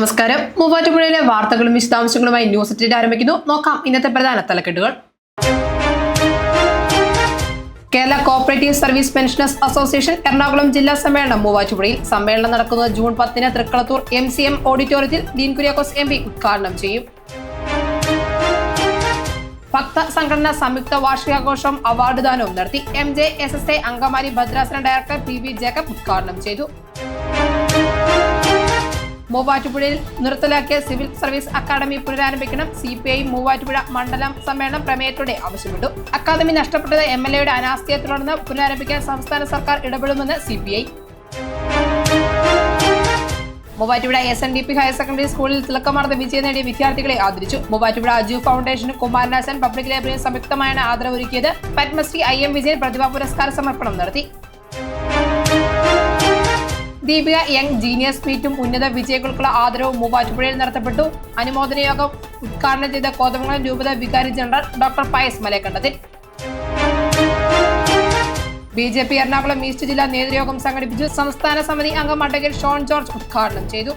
നമസ്കാരം. മൂവാറ്റുപുഴയിലെ വാർത്തകളും വിശദാംശങ്ങളുമായി ന്യൂസ് എറ്റിൽ ആരംഭിക്കുന്നു. നോക്കാം ഇന്നത്തെ പ്രധാന തലക്കെട്ടുകൾ. Kerala cooperative service pensioners association Ernakulam ജില്ലാ സമ്മേളനം മൂവാറ്റുപുഴയിൽ സമ്മേളനം നടക്കുന്നത് ജൂൺ പത്തിന് തൃക്കളത്തൂർ എം സി എം ഓഡിറ്റോറിയത്തിൽ ഡീൻ കുര്യാക്കോസ് എം പി ഉദ്ഘാടനം ചെയ്യും. ഭക്ത സംഘടന സംയുക്ത വാർഷികാഘോഷം അവാർഡ് ദാനവും നടത്തി. M J S S A Angamaly ഭദ്രാസന ഡയറക്ടർ പി വി ജേക്കബ് ഉദ്ഘാടനം ചെയ്തു. മൂവാറ്റുപുഴയിൽ നിർത്തലാക്കിയ സിവിൽ സർവീസ് അക്കാദമി പുനരാരംഭിക്കണം. സി പി ഐ മൂവാറ്റുപുഴ മണ്ഡലം സമ്മേളനം പ്രമേയത്തോടെ ആവശ്യപ്പെട്ടു. അക്കാദമി നഷ്ടപ്പെട്ടത് എം എൽ എയുടെ അനാസ്ഥയെ തുടർന്ന് പുനരാരംഭിക്കാൻ സംസ്ഥാന സർക്കാർ ഇടപെടുമെന്ന് C P I Muvattupuzha S N D P higher secondary സ്കൂളിൽ തിളക്കമാർന്ന വിജയം നേടിയ വിദ്യാർത്ഥികളെ ആദരിച്ചു. മൂവാറ്റുപുഴ അജു ഫൗണ്ടേഷനും കുമാരനാശൻ പബ്ലിക് ലൈബ്രറിയും സംയുക്തമായാണ് ആദരവൊരുക്കിയത്. പത്മശ്രീ ഐ എം വിജയൻ പ്രതിഭാ പുരസ്കാര സമർപ്പണം നടത്തി. ദീപിക യങ് ജീനിയസ് മീറ്റും ഉന്നത വിജയികൾക്കുള്ള ആദരവും മൂവാറ്റുപുഴയിൽ നടത്തപ്പെട്ടു. അനുമോദന യോഗം ഉദ്ഘാടനം ചെയ്ത കോതമംഗലം രൂപത വികാരി general doctor Pius Malayakandathil. B J P Ernakulam east ജില്ലാ നേതൃയോഗം സംഘടിപ്പിച്ചു. സംസ്ഥാന സമിതി അംഗം അഡ്വക്കേറ്റ് ഷോൺ ജോർജ് ഉദ്ഘാടനം ചെയ്തു.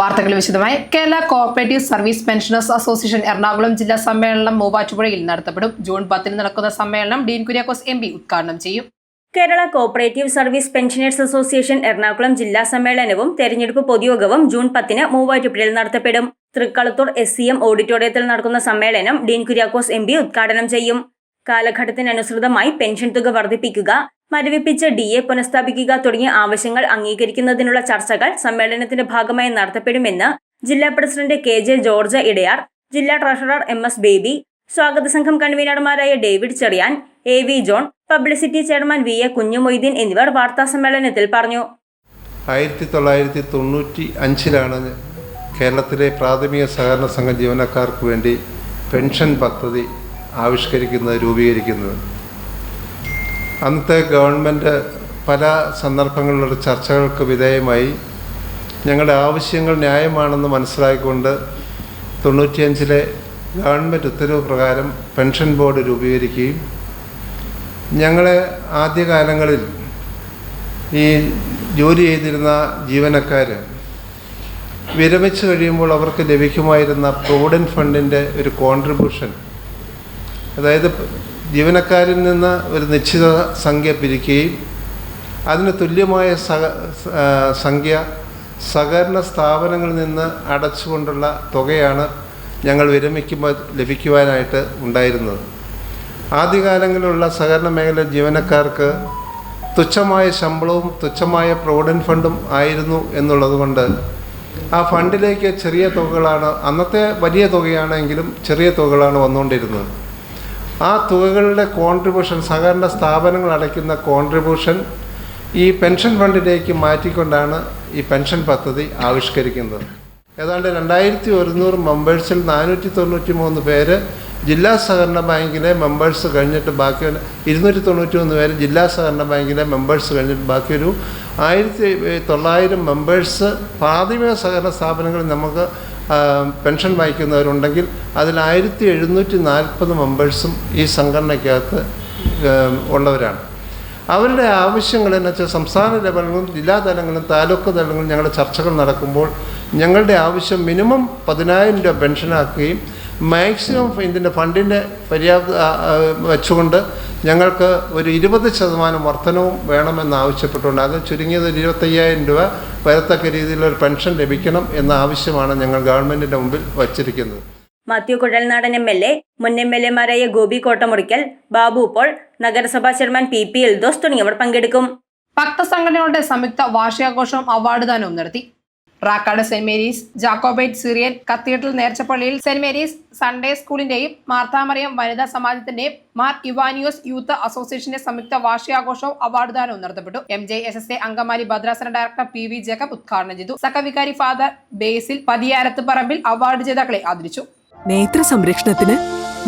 വാർത്തകൾ വിശദമായി. Kerala cooperative service pensioners association Ernakulam ജില്ലാ സമ്മേളനം മൂവാറ്റുപുഴയിൽ നടത്തപ്പെടും. ജൂൺ പത്തിന് നടക്കുന്ന സമ്മേളനം ഡീൻ കുര്യാക്കോസ് എം ഉദ്ഘാടനം ചെയ്യും. Kerala cooperative service pensioners association Ernakulam ജില്ലാ സമ്മേളനവും തെരഞ്ഞെടുപ്പ് പൊതുയോഗവും ജൂൺ പത്തിന് മൂവാറ്റുപുഴയിൽ നടത്തപ്പെടും. തൃക്കളത്തൂർ എസ് സി എം ഓഡിറ്റോറിയത്തിൽ നടക്കുന്ന സമ്മേളനം ഡീൻ കുര്യാക്കോസ് എം ഉദ്ഘാടനം ചെയ്യും. കാലഘട്ടത്തിനനുസൃതമായി പെൻഷൻ തുക വർദ്ധിപ്പിക്കുക മരവിപ്പിച്ച ഡി എ പുനഃസ്ഥാപിക്കുക തുടങ്ങിയ ആവശ്യങ്ങൾ അംഗീകരിക്കുന്നതിനുള്ള ചർച്ചകൾ സമ്മേളനത്തിന്റെ ഭാഗമായി നടത്തപ്പെടുമെന്ന് ജില്ലാ president K J George Edayar ജില്ലാ ട്രഷറർ എം എസ് ബേബി സ്വാഗത സംഘം കൺവീനർമാരായ David Cherian A V John publicity chairman V A Kunjumoideen എന്നിവർ വാർത്താ സമ്മേളനത്തിൽ പറഞ്ഞു. ആയിരത്തി തൊള്ളായിരത്തി തൊണ്ണൂറ്റി അഞ്ചിലാണ് കേരളത്തിലെ പ്രാഥമിക സഹകരണ സംഘ ജീവനക്കാർക്ക് വേണ്ടി പെൻഷൻ പദ്ധതി ആവിഷ്കരിക്കുന്നത് രൂപീകരിക്കുന്നത്. അന്നത്തെ ഗവൺമെന്റ് പല സന്ദർഭങ്ങളിലുള്ള ചർച്ചകൾക്ക് വിധേയമായി ഞങ്ങളുടെ ആവശ്യങ്ങൾ ന്യായമാണെന്ന് മനസ്സിലാക്കിക്കൊണ്ട് തൊണ്ണൂറ്റിയഞ്ചിലെ ഗവൺമെന്റ് ഉത്തരവ് പ്രകാരം പെൻഷൻ ബോർഡ് രൂപീകരിക്കുകയും ഞങ്ങളെ ആദ്യകാലങ്ങളിൽ ഈ ജോലി ചെയ്തിരുന്ന ജീവനക്കാർ വിരമിച്ചു കഴിയുമ്പോൾ അവർക്ക് ലഭിക്കുമായിരുന്ന പ്രൊവിഡന്റ് ഫണ്ടിന്റെ ഒരു കോൺട്രിബ്യൂഷൻ അതായത് ജീവനക്കാരിൽ നിന്ന് ഒരു നിശ്ചിത സംഖ്യ പിരിക്കുകയും അതിന് തുല്യമായ സംഖ്യ സഹകരണ സ്ഥാപനങ്ങളിൽ നിന്ന് അടച്ചുകൊണ്ടുള്ള തുകയാണ് ഞങ്ങൾ വിരമിക്കുമ്പോൾ ലഭിക്കുവാനായിട്ട് ഉണ്ടായിരുന്നത്. ആദ്യകാലങ്ങളിലുള്ള സഹകരണ മേഖല ജീവനക്കാർക്ക് തുച്ഛമായ ശമ്പളവും തുച്ഛമായ പ്രൊവിഡന്റ് ഫണ്ടും ആയിരുന്നു എന്നുള്ളതുകൊണ്ട് ആ ഫണ്ടിലേക്ക് ചെറിയ തുകകളാണ് അന്നത്തെ വലിയ തുകയാണെങ്കിലും ചെറിയ തുകകളാണ് വന്നുകൊണ്ടിരുന്നത്. ആ തുകകളുടെ കോൺട്രിബ്യൂഷൻ സഹകരണ സ്ഥാപനങ്ങൾ അടയ്ക്കുന്ന കോൺട്രിബ്യൂഷൻ ഈ പെൻഷൻ ഫണ്ടിലേക്ക് മാറ്റിക്കൊണ്ടാണ് ഈ പെൻഷൻ പദ്ധതി ആവിഷ്കരിക്കുന്നത്. ഏതാണ്ട് രണ്ടായിരത്തി ഒരുന്നൂറ് മെമ്പേഴ്സിൽ നാനൂറ്റി തൊണ്ണൂറ്റി മൂന്ന് പേര് ജില്ലാ സഹകരണ ബാങ്കിലെ മെമ്പേഴ്സ് കഴിഞ്ഞിട്ട് ബാക്കി ഇരുന്നൂറ്റി തൊണ്ണൂറ്റി മൂന്ന് പേര് ജില്ലാ സഹകരണ ബാങ്കിലെ മെമ്പേഴ്സ് കഴിഞ്ഞിട്ട് ബാക്കി ഒരു ആയിരത്തി തൊള്ളായിരം മെമ്പേഴ്സ് പ്രാഥമിക സഹകരണ സ്ഥാപനങ്ങളിൽ നമുക്ക് പെൻഷൻ വായിക്കുന്നവരുണ്ടെങ്കിൽ അതിൽ ആയിരത്തി എഴുന്നൂറ്റി നാൽപ്പത് മെമ്പേഴ്സും ഈ സംഘടനയ്ക്കകത്ത് ഉള്ളവരാണ്. അവരുടെ ആവശ്യങ്ങൾ എന്ന് വെച്ചാൽ സംസ്ഥാന ലെവലിലും ജില്ലാ തലങ്ങളും താലൂക്ക് തലങ്ങളും ഞങ്ങളുടെ ചർച്ചകൾ നടക്കുമ്പോൾ ഞങ്ങളുടെ ആവശ്യം മിനിമം പതിനായിരം രൂപ പെൻഷനാക്കുകയും മാക്സിമം ഇതിന്റെ ഫണ്ടിന്റെ പര്യാപ്ത വെച്ചുകൊണ്ട് ഞങ്ങൾക്ക് ഒരു ഇരുപത് ശതമാനം വർധനവും വേണമെന്ന് ആവശ്യപ്പെട്ടുകൊണ്ട് അത് ചുരുങ്ങിയത് ഒരു ഇരുപത്തയ്യായിരം രൂപ വരത്തക്ക രീതിയിലൊരു പെൻഷൻ ലഭിക്കണം എന്ന ആവശ്യമാണ് ഞങ്ങൾ ഗവൺമെന്റിന്റെ മുമ്പിൽ വച്ചിരിക്കുന്നത്. Mathew Kuzhalnadan M L A മുൻ എം എൽ എമാരായ ഗോപി കോട്ടമുറിക്കൽ ബാബു പോൾ നഗരസഭാ ചെയർമാൻ പി പി എൽദോസ് തുടങ്ങിയവർ പങ്കെടുക്കും. ഭക്തസംഘടനകളുടെ സംയുക്ത വാർഷികാഘോഷം അവാർഡ് ദാനവും നടത്തി. Rakkad saint Mary's Jacobite Syrian cathedral നേർച്ചപ്പള്ളിയിൽ saint Mary's Sunday സ്കൂളിന്റെയും മാർത്താമറിയം വനിതാ സമാജത്തിന്റെയും മാർ ഇവാനിയോസ് യൂത്ത് അസോസിയേഷന്റെ സംയുക്ത വാർഷികാഘോഷവും അവാർഡ് ദാനവും നടത്തപ്പെട്ടു. M J S S A Angamaly ഭദ്രാസന ഡയറക്ടർ പി വി ജേക്കബ് ഉദ്ഘാടനം ചെയ്തു. സഹവികാരി ഫാദർ ബേസിൽ പതിയാരത്ത് പറമ്പിൽ അവാർഡ് ജേതാക്കളെ ആദരിച്ചു. നേത്ര സംരക്ഷണത്തിന്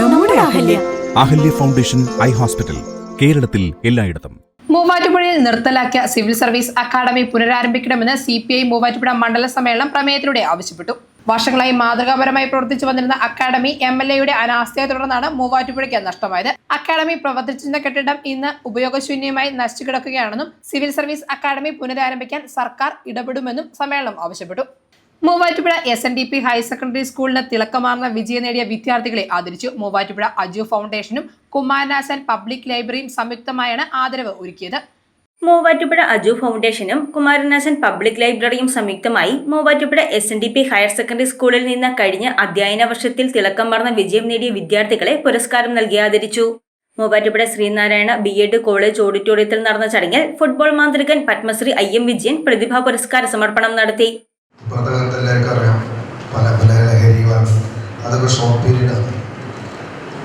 നമ്മുടെ Ahalya. Ahalya foundation eye hospital കേരളത്തിൽ എല്ലായിടത്തും. മൂവാറ്റുപുഴയിൽ നിർത്തലാക്കിയ സിവിൽ സർവീസ് അക്കാദമി പുനരാരംഭിക്കണമെന്ന് സി പി ഐ മൂവാറ്റുപുഴ മണ്ഡല സമ്മേളനം പ്രമേയത്തിലൂടെ ആവശ്യപ്പെട്ടു. വർഷങ്ങളായി മാതൃകാപരമായി പ്രവർത്തിച്ചു വന്നിരുന്ന അക്കാദമി എം എൽ എയുടെ അനാസ്ഥയെ തുടർന്നാണ് മൂവാറ്റുപുഴയ്ക്ക് നഷ്ടമായത്. അക്കാദമി പ്രവർത്തിച്ചിരുന്ന കെട്ടിടം ഇന്ന് ഉപയോഗശൂന്യമായി നശിച്ചു കിടക്കുകയാണെന്നും സിവിൽ സർവീസ് അക്കാദമി പുനരാരംഭിക്കാൻ സർക്കാർ ഇടപെടുമെന്നും സമ്മേളനം ആവശ്യപ്പെട്ടു. Muvattupuzha S N D P higher secondary സ്കൂളിന് തിളക്കമാർന്ന വിജയം നേടിയ വിദ്യാർത്ഥികളെ ആദരിച്ചു. മൂവാറ്റുപുഴ അജു ഫൗണ്ടേഷനും കുമാരനാശൻ പബ്ലിക് ലൈബ്രറിയും സംയുക്തമായാണ് ആദരവ് ഒരുക്കിയത്. മൂവാറ്റുപുഴ അജു ഫൗണ്ടേഷനും കുമാരനാശൻ പബ്ലിക് ലൈബ്രറിയും സംയുക്തമായി Muvattupuzha S N D P higher secondary സ്കൂളിൽ നിന്ന് കഴിഞ്ഞ അധ്യയന വർഷത്തിൽ തിളക്കം മറന്ന വിജയം നേടിയ വിദ്യാർത്ഥികളെ പുരസ്കാരം നൽകി ആദരിച്ചു. Muvattupuzha Sreenarayana B Ed college ഓഡിറ്റോറിയത്തിൽ നടന്ന ചടങ്ങിൽ ഫുട്ബോൾ മാന്ത്രികൻ പത്മശ്രീ ഐ എം വിജയൻ പ്രതിഭാ പുരസ്കാര സമർപ്പണം നടത്തി. ഇപ്പോഴത്തെ എല്ലാവർക്കും അറിയാം. പല പല ലഹരികളാണ് അതൊക്കെ ഷോർട്ട് പീരീഡാണ്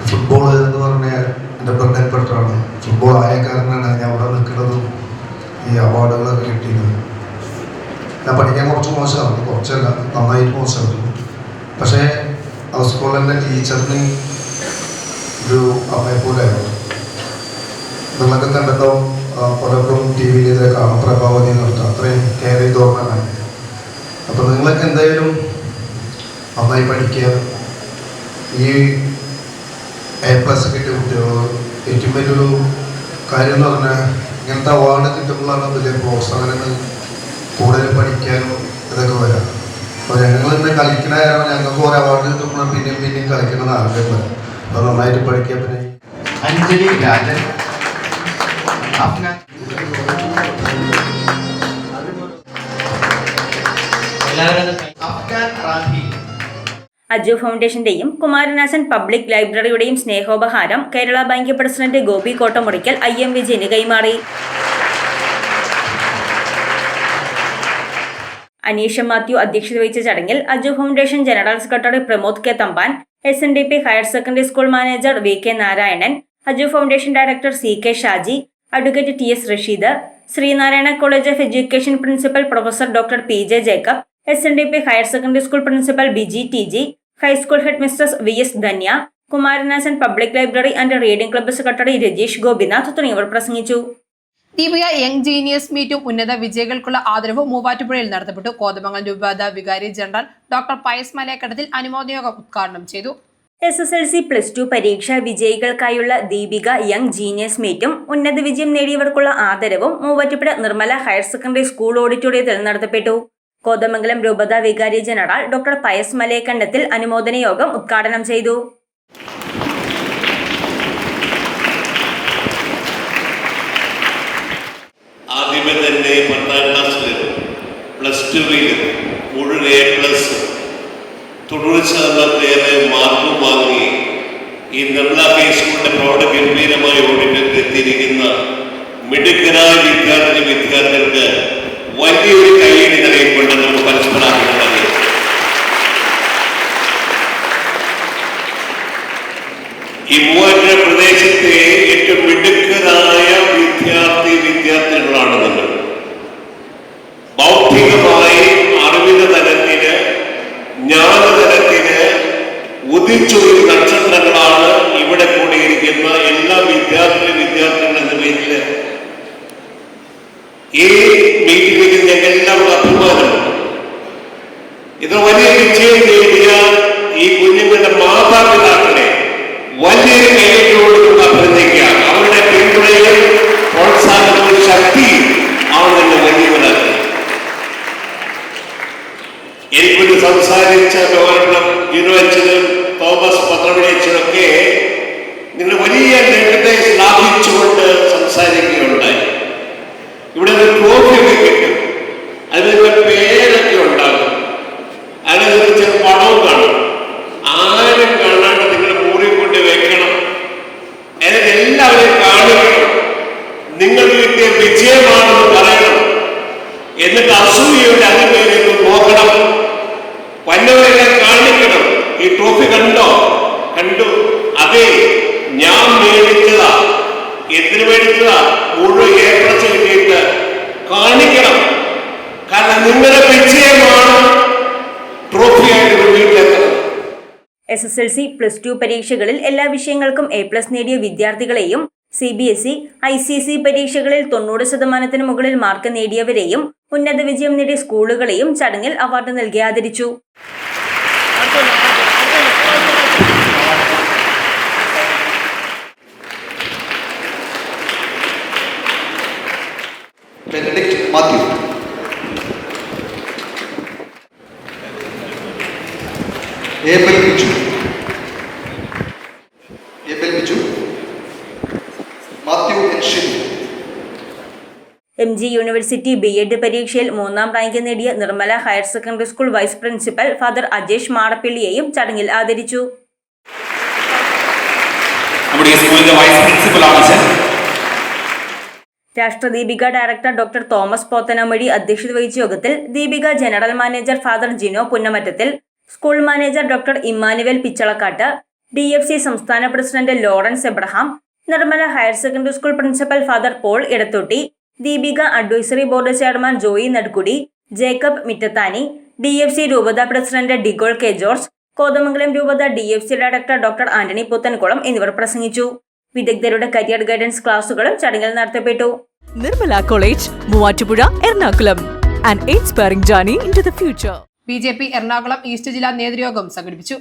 ഫുട്ബോൾ എന്ന് പറഞ്ഞാൽ എന്റെ ബ്രെഡ് ഫുട്ബോൾ ആയ കാരണമാണ് ഞാൻ ഇവിടെ നിൽക്കുന്നതും ഈ അവാർഡുകളൊക്കെ കിട്ടിയത്. ഞാൻ പഠിക്കാൻ കുറച്ച് മോശമായിരുന്നു കുറച്ചല്ല നന്നായിട്ട് മോശമായിരുന്നു പക്ഷേ ആ സ്കൂളിൽ എന്റെ ടീച്ചറിന് ഒരു അമ്മയെ പോലെയായിരുന്നു നിങ്ങളൊക്കെ കണ്ടല്ലോ പലപ്പോഴും ടി വിയിൽ ഇതിലെ കാണാം പ്രഭാവതി നടത്തുക അത്രയും ചെയ്ത് ഓർമ്മയാണ് അപ്പോൾ നിങ്ങളൊക്കെ എന്തായാലും നന്നായി പഠിക്കുക. ഈ എ പ്ലസ് കിട്ടിയ കുട്ടികൾ ഏറ്റവും വലിയൊരു കാര്യം എന്ന് പറഞ്ഞാൽ ഇങ്ങനത്തെ അവാർഡ് കിട്ടുമ്പോഴാണ് വലിയ പ്രോത്സാഹനങ്ങൾ കൂടുതൽ പഠിക്കാനും ഇതൊക്കെ വരാം. അപ്പോൾ ഞങ്ങൾ ഇന്ന് കളിക്കണ കാരണം ഞങ്ങൾക്ക് ഒരു അവാർഡ് കിട്ടുമ്പോഴാണ് പിന്നെയും പിന്നെയും കളിക്കണമെന്ന് ആഗ്രഹം. വരും അപ്പോൾ നന്നായിട്ട് പഠിക്കുക പിന്നെ അഞ്ജലി രാജൻ അജു ഫൗണ്ടേഷന്റെയും കുമാരനാശൻ പബ്ലിക് ലൈബ്രറിയുടെയും സ്നേഹോപഹാരം Kerala bank president Gopi Kottamurickal I M വിജയന് കൈമാറി. അനീഷ മാത്യു അധ്യക്ഷത വഹിച്ച ചടങ്ങിൽ Aju foundation general secretary Pramod K Thampan S N D P higher secondary school manager V K Narayanan Aju foundation director C K Shaji advocate T S Rasheed Sreenarayana college of education principal professor doctor P J Jacob S N D P higher secondary school principal Biji T G high school head mistress V S Dhanya Kumaranasan public library and reading club secretary Rajeesh Gopinath തുടങ്ങിയവർ പ്രസംഗിച്ചു. Deepika young genius മീറ്റും ഉന്നത വിജയികൾക്കുള്ള ആദരവ് മൂവാറ്റുപുഴയിൽ നടത്തപ്പെട്ടു. കോതമംഗലം രൂപത വികാരി general doctor Pius മലയക്കടത്തിൽ അനുമോദന യോഗം ഉദ്ഘാടനം ചെയ്തു. S S L C plus two പരീക്ഷാ വിജയികൾക്കായുള്ള ദീപിക യങ് ജീനിയസ് മീറ്റും ഉന്നത വിജയം നേടിയവർക്കുള്ള ആദരവും Muvattupuzha Nirmala higher secondary school ഓഡിറ്റോറിയത്തിൽ നടത്തപ്പെട്ടു. കോതമംഗലം രൂപത വികാരി ജനറൽ ഡോക്ടർ പയസ് മലയക്കണ്ടത്തിൽ അനുമോദന യോഗം ഉദ്ഘാടനം ചെയ്തു. ആദ്യമേ തന്നെ പത്താം ക്ലാസ്സിൽ പ്ലസ് ടുവിൽ മുഴുവൻ എ പ്ലസ് തൊണ്ണൂറ് ശതമാനത്തിലേറെ മാർക്കും വാങ്ങി ഈ നിർമ്മല ഹൈസ്കൂളിന്റെ പ്രൗഢഗംഭീരമായ ഓഡിറ്റത്തിൽ എത്തിയിരിക്കുന്ന മിടുക്കരായ വിദ്യാർത്ഥി വിദ്യാർത്ഥികൾക്ക് വലിയൊരു കൈയ്യടി Y muerto. ഇത് വലിയ നിശ്ചയം ചെയ്യുക ഈ കുഞ്ഞുങ്ങളുടെ മാതാപിതാക്കളെ വലിയൊരു വന്നവരെ കാണിക്കണം. ഈ ട്രോഫി കണ്ടോ? കണ്ടു. അതെ ഞാൻ മേടിച്ചതാ. എന്തിനു മേടിച്ചതാ? മുഴുവൻ ഏപ്രച്ച് കിട്ടിയിട്ട് കാണിക്കണം. കാരണം നിങ്ങളുടെ വിജയമാണ് S S L C plus two പരീക്ഷകളിൽ എല്ലാ വിഷയങ്ങൾക്കും എ പ്ലസ് നേടിയ വിദ്യാർത്ഥികളെയും C B S E I C S E പരീക്ഷകളിൽ തൊണ്ണൂറ് ശതമാനത്തിന് മുകളിൽ മാർക്ക് നേടിയവരെയും ഉന്നത വിജയം നേടിയ സ്കൂളുകളെയും ചടങ്ങിൽ അവാർഡ് നൽകി ആദരിച്ചു. Benedict Mathew Abel Biju Abel Biju Mathew N Shibu G university B Ed പരീക്ഷയിൽ മൂന്നാം റാങ്ക് നേടിയ Nirmala higher secondary school vice principal father Ajesh മാടപ്പിള്ളിയെയും ചടങ്ങിൽ ആദരിച്ചു. നമ്മുടെ ദീപിക സ്കൂളിന്റെ വൈസ് പ്രിൻസിപ്പൽ ആണ് രാഷ്ട്രദീപിക ഡയറക്ടർ ഡോക്ടർ തോമസ് പോത്തനമൊഴി അധ്യക്ഷത വഹിച്ച യോഗത്തിൽ Deepika general manager father Jino Punnamattathil school manager doctor Emmanuel Pichalakkattu D F C സംസ്ഥാന president Lawrence Abraham Nirmala higher secondary school principal father Paul Edathotty Deepika advisory board chairman Joy Nadukkudy Jacob Mittathani D F C രൂപത president De Gaulle K George Kothamangalam രൂപത D F C director doctor Antony Puthenkulam എന്നിവർ പ്രസംഗിച്ചു. വിദഗ്ധരുടെ career guidance ക്ലാസുകളും ചടങ്ങിൽ നടത്തപ്പെട്ടു. Nirmala college Muvattupuzha Ernakulam. And inspiring journey into the future B J P Ernakulam east ജില്ലാ നേതൃയോഗം സംഘടിപ്പിച്ചു.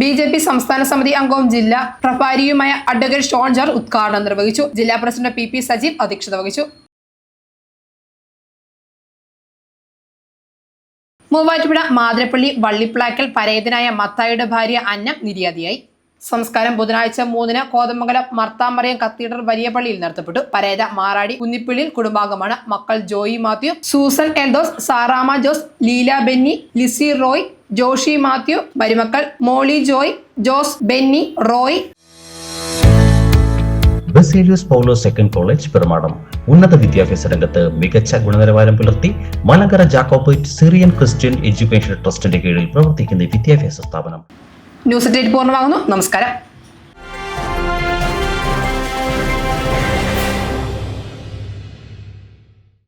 ബി ജെ പി സംസ്ഥാന സമിതി അംഗവും ജില്ലാ പ്രഭാരിയുമായ അഡ്വക്കേറ്റ് ഷോൺ ജോർ ഉദ്ഘാടനം നിർവഹിച്ചു. ജില്ലാ പ്രസിഡന്റ് പി പി സജീവ് അധ്യക്ഷത വഹിച്ചു. മൂവാറ്റുപുഴ മാതിരപ്പള്ളി വള്ളിപ്ലാക്കൽ പരേതനായ മത്തായിയുടെ ഭാര്യ അന്നം നിര്യാതിയായി. സംസ്കാരം ബുധനാഴ്ച മൂന്നിന് കോതമംഗലം മർത്താമറിയം കത്തീഡ്രൽ വലിയ പള്ളിയിൽ നടത്തപ്പെട്ടു. പരേത മാറാടി കുന്നിപ്പിള്ളിൽ കുടുംബാംഗമാണ്. മക്കൾ ജോയി മാത്യു സൂസൻ എൽദോസ് സാറാമ ജോസ് ലീല ബെന്നി ലിസി റോയ് ജോഷി മാത്യു മരുമക്കൾ മോളി Joy Jose Benny Roy. Baselios Paulose second college Perumadam. ഉന്നത വിദ്യാഭ്യാസ രംഗത്ത് മികച്ച ഗുണനിലവാരം പുലർത്തി Malankara Jacobite Syrian Christian education ട്രസ്റ്റിന്റെ കീഴിൽ പ്രവർത്തിക്കുന്ന വിദ്യാഭ്യാസ സ്ഥാപനം. ന്യൂസ് ഡേറ്റ് പൂർണമാകുന്നു. നമസ്കാരം.